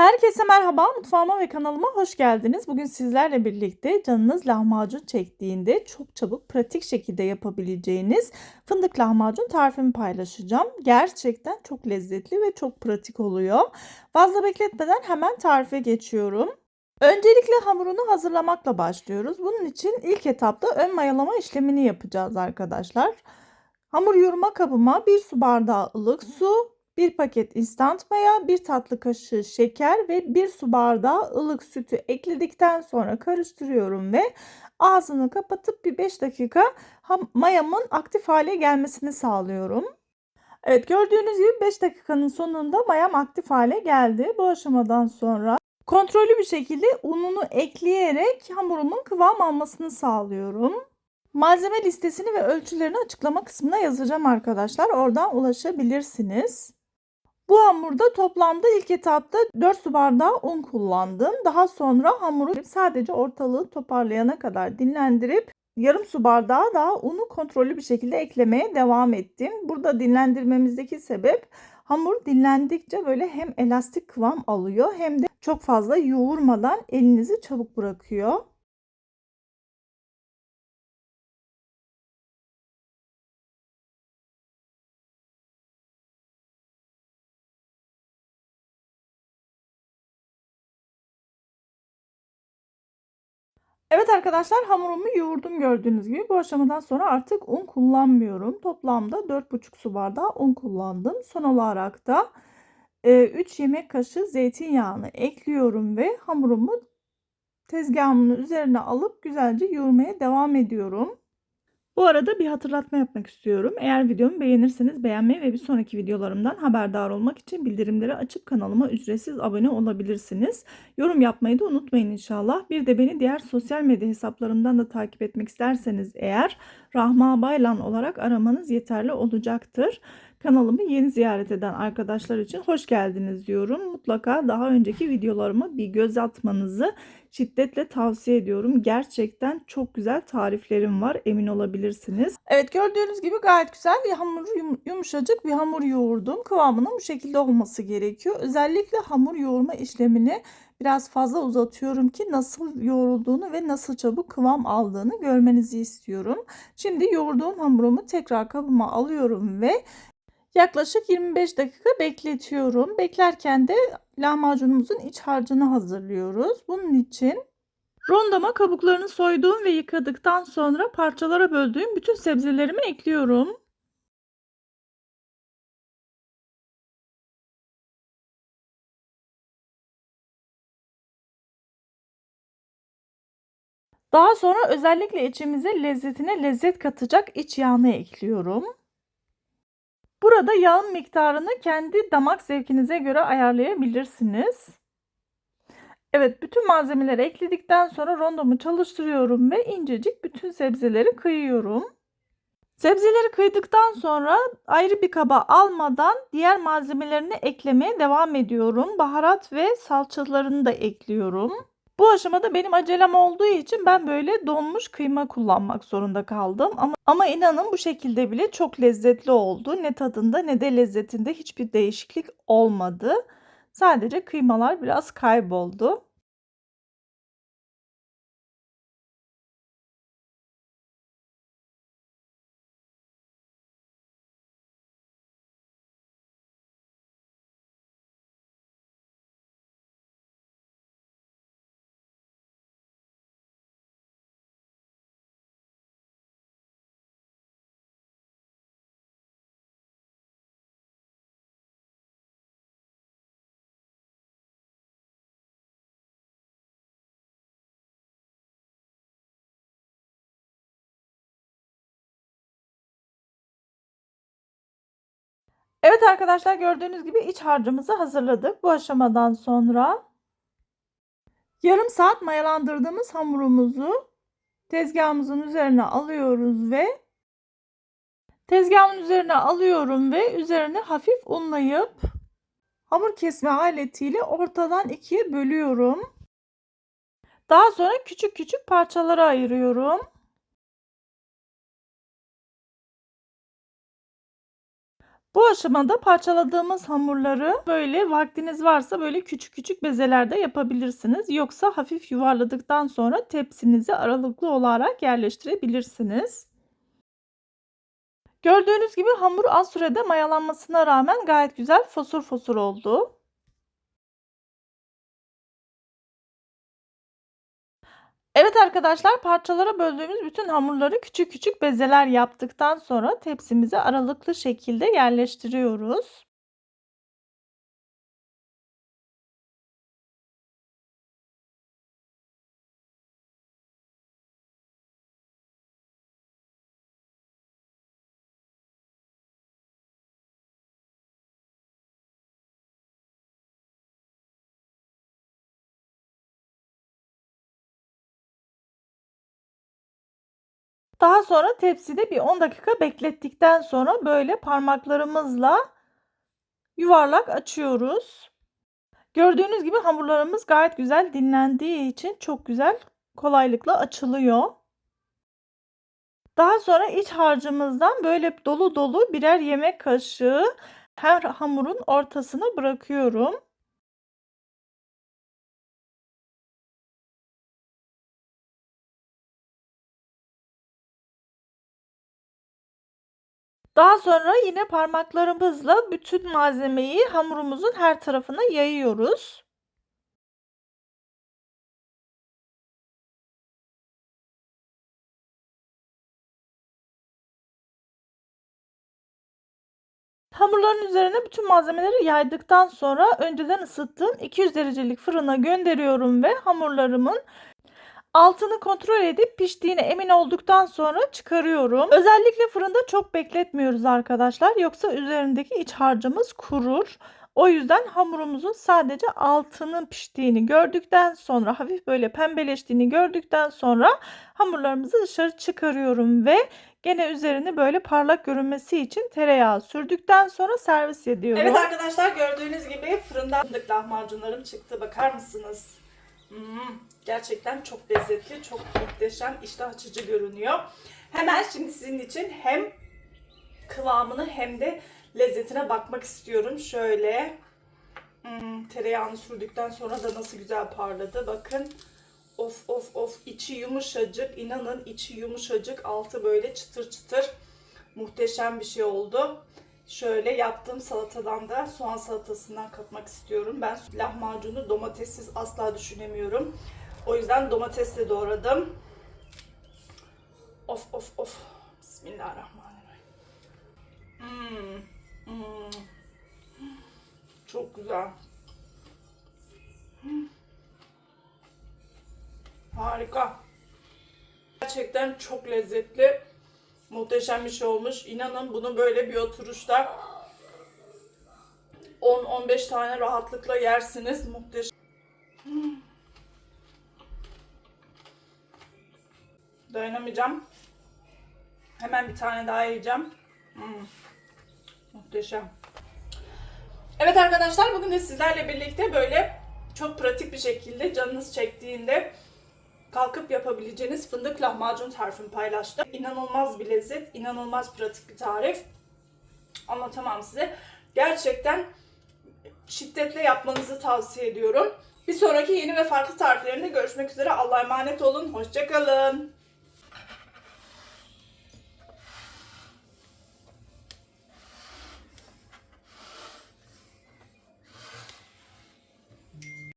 Herkese merhaba, mutfağıma ve kanalıma hoş geldiniz. Bugün sizlerle birlikte canınız lahmacun çektiğinde çok çabuk, pratik şekilde yapabileceğiniz fındık lahmacun tarifimi paylaşacağım. Gerçekten çok lezzetli ve çok pratik oluyor. Fazla bekletmeden hemen tarife geçiyorum. Öncelikle hamurunu hazırlamakla başlıyoruz. Bunun için ilk etapta ön mayalama işlemini yapacağız arkadaşlar. Hamur yoğurma kabıma 1 su bardağı ılık su, 1 paket instant maya, 1 tatlı kaşığı şeker ve 1 su bardağı ılık sütü ekledikten sonra karıştırıyorum ve ağzını kapatıp bir 5 dakika mayamın aktif hale gelmesini sağlıyorum. Evet gördüğünüz gibi 5 dakikanın sonunda mayam aktif hale geldi. Bu aşamadan sonra kontrollü bir şekilde ununu ekleyerek hamurumun kıvam almasını sağlıyorum. Malzeme listesini ve ölçülerini açıklama kısmına yazacağım arkadaşlar. Oradan ulaşabilirsiniz. Bu hamurda toplamda ilk etapta 4 su bardağı un kullandım. Daha sonra hamuru sadece ortalığı toparlayana kadar dinlendirip yarım su bardağı daha unu kontrollü bir şekilde eklemeye devam ettim. Burada dinlendirmemizdeki sebep hamur dinlendikçe böyle hem elastik kıvam alıyor hem de çok fazla yoğurmadan elinizi çabuk bırakıyor. Evet arkadaşlar hamurumu yoğurdum gördüğünüz gibi. Bu aşamadan sonra artık un kullanmıyorum. Toplamda 4,5 su bardağı un kullandım. Son olarak da 3 yemek kaşığı zeytinyağını ekliyorum ve hamurumu tezgahımın üzerine alıp güzelce yoğurmaya devam ediyorum. Bu arada bir hatırlatma yapmak istiyorum. Eğer videomu beğenirseniz beğenmeyi ve bir sonraki videolarımdan haberdar olmak için bildirimleri açıp kanalıma ücretsiz abone olabilirsiniz. Yorum yapmayı da unutmayın inşallah. Bir de beni diğer sosyal medya hesaplarımdan da takip etmek isterseniz eğer Rahma Baylan olarak aramanız yeterli olacaktır. Kanalımı yeni ziyaret eden arkadaşlar için hoş geldiniz diyorum. Mutlaka daha önceki videolarıma bir göz atmanızı şiddetle tavsiye ediyorum. Gerçekten çok güzel tariflerim var emin olabilirsiniz. Evet gördüğünüz gibi gayet güzel bir hamur yumuşacık bir hamur yoğurdum. Kıvamının bu şekilde olması gerekiyor. Özellikle hamur yoğurma işlemini biraz fazla uzatıyorum ki nasıl yoğrulduğunu ve nasıl çabuk kıvam aldığını görmenizi istiyorum. Şimdi yoğurduğum hamurumu tekrar kabıma alıyorum ve Yaklaşık 25 dakika bekletiyorum. Beklerken de lahmacunumuzun iç harcını hazırlıyoruz. Bunun için rondama kabuklarını soyduğum ve yıkadıktan sonra parçalara böldüğüm bütün sebzelerimi ekliyorum. Daha sonra özellikle içimize lezzetine lezzet katacak iç yağını ekliyorum. Burada yağın miktarını kendi damak zevkinize göre ayarlayabilirsiniz. Evet bütün malzemeleri ekledikten sonra rondomu çalıştırıyorum ve incecik bütün sebzeleri kıyıyorum. Sebzeleri kıydıktan sonra ayrı bir kaba almadan diğer malzemelerini eklemeye devam ediyorum. Baharat ve salçalarını da ekliyorum. Bu aşamada benim acelem olduğu için ben böyle donmuş kıyma kullanmak zorunda kaldım. Ama, ama inanın bu şekilde bile çok lezzetli oldu. Ne tadında ne de lezzetinde hiçbir değişiklik olmadı. Sadece kıymalar biraz kayboldu. Evet arkadaşlar gördüğünüz gibi iç harcımızı hazırladık. Bu aşamadan sonra yarım saat mayalandırdığımız hamurumuzu tezgahımızın üzerine alıyoruz ve tezgahın üzerine alıyorum ve üzerine hafif unlayıp hamur kesme aletiyle ortadan ikiye bölüyorum. Daha sonra küçük küçük parçalara ayırıyorum. Bu aşamada parçaladığımız hamurları böyle vaktiniz varsa böyle küçük küçük bezelerde yapabilirsiniz. Yoksa hafif yuvarladıktan sonra tepsinize aralıklı olarak yerleştirebilirsiniz. Gördüğünüz gibi hamur az sürede mayalanmasına rağmen gayet güzel fosur fosur oldu. Evet arkadaşlar parçalara böldüğümüz bütün hamurları küçük küçük bezeler yaptıktan sonra tepsimize aralıklı şekilde yerleştiriyoruz. Daha sonra tepside bir 10 dakika beklettikten sonra böyle parmaklarımızla yuvarlak açıyoruz. Gördüğünüz gibi hamurlarımız gayet güzel dinlendiği için çok güzel kolaylıkla açılıyor. Daha sonra iç harcımızdan böyle dolu dolu birer yemek kaşığı her hamurun ortasına bırakıyorum. Daha sonra yine parmaklarımızla bütün malzemeyi hamurumuzun her tarafına yayıyoruz. Hamurların üzerine bütün malzemeleri yaydıktan sonra önceden ısıttığım 200 derecelik fırına gönderiyorum ve hamurlarımın Altını kontrol edip piştiğine emin olduktan sonra çıkarıyorum. Özellikle fırında çok bekletmiyoruz arkadaşlar. Yoksa üzerindeki iç harcımız kurur. O yüzden hamurumuzun sadece altının piştiğini gördükten sonra hafif böyle pembeleştiğini gördükten sonra hamurlarımızı dışarı çıkarıyorum ve gene üzerini böyle parlak görünmesi için tereyağı sürdükten sonra servis ediyorum. Evet arkadaşlar gördüğünüz gibi fırından fındık lahmacunlarım çıktı. Bakar mısınız? Hmm, gerçekten çok lezzetli, çok muhteşem, iştah açıcı görünüyor. Hemen şimdi sizin için hem kıvamını hem de lezzetine bakmak istiyorum. Şöyle hmm, tereyağını sürdükten sonra da nasıl güzel parladı. Bakın of of of içi yumuşacık. inanın içi yumuşacık. Altı böyle çıtır çıtır. Muhteşem bir şey oldu. Şöyle yaptığım salatadan da soğan salatasından katmak istiyorum. Ben lahmacunu domatessiz asla düşünemiyorum. O yüzden domatesle doğradım. Of of of. Bismillahirrahmanirrahim. Hmm. Hmm. Çok güzel. Hmm. Harika. Gerçekten çok lezzetli. Muhteşem bir şey olmuş. İnanın bunu böyle bir oturuşta 10-15 tane rahatlıkla yersiniz. Muhteşem. Dayanamayacağım. Hemen bir tane daha yiyeceğim. Hmm. Muhteşem. Evet arkadaşlar bugün de sizlerle birlikte böyle çok pratik bir şekilde canınız çektiğinde kalkıp yapabileceğiniz fındık lahmacun tarifimi paylaştım. İnanılmaz bir lezzet, inanılmaz pratik bir tarif. Anlatamam size. Gerçekten şiddetle yapmanızı tavsiye ediyorum. Bir sonraki yeni ve farklı tariflerinde görüşmek üzere. Allah'a emanet olun. Hoşçakalın.